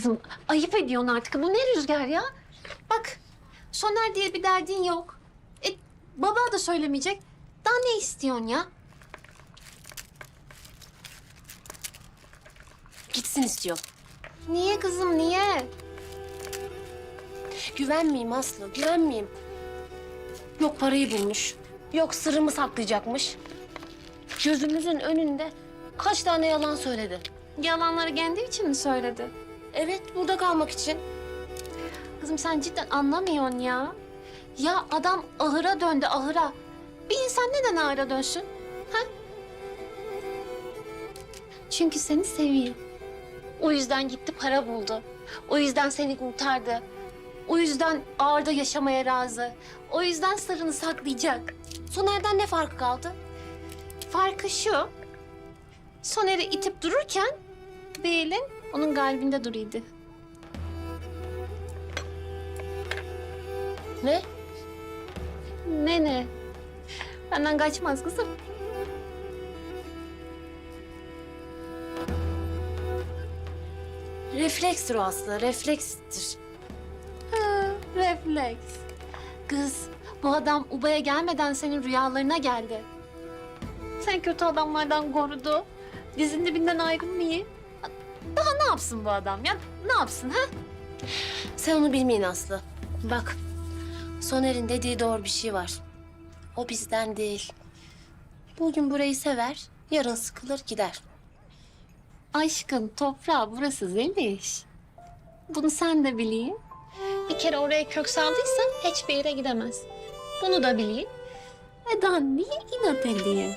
Kızım ayıp ediyorsun artık. Bu ne rüzgar ya? Bak Soner diye bir derdin yok. E baba da söylemeyecek. Daha ne istiyorsun ya? Gitsin istiyorum. Niye kızım niye? Güvenmeyeyim Aslı, güvenmeyeyim. Yok parayı bulmuş, yok sırrımı saklayacakmış. Gözümüzün önünde kaç tane yalan söyledi. Yalanları kendi için mi söyledi? Evet, burada kalmak için. Kızım sen cidden anlamıyorsun ya. Ya adam ahıra döndü ahıra. Bir insan neden ahıra dönsün? Ha? Çünkü seni seviyor. O yüzden gitti para buldu. O yüzden seni kurtardı. O yüzden ağırda yaşamaya razı. O yüzden sırrını saklayacak. Soner'den ne farkı kaldı? Farkı şu. Soner'i itip dururken bir elin onun kalbinde duruyordu. Ne? Ne ne? Benden kaçmaz kızım. Reflekstir o Aslı, reflekstir. Ha, refleks. Kız, bu adam Uba'ya gelmeden senin rüyalarına geldi. Sen kötü adamlardan korudu. Dizin dibinden ayrılmayı. Daha ne yapsın bu adam ya? Ne yapsın ha? Sen onu bilmeyin Aslı. Bak, Soner'in dediği doğru bir şey var. O bizden değil. Bugün burayı sever, yarın sıkılır gider. Aşkın toprağı burası Zeliş. Bunu sen de bileyim. Bir kere oraya kök saldıysan hiçbir yere gidemez. Bunu da bileyim. Daha niye inat edeyim?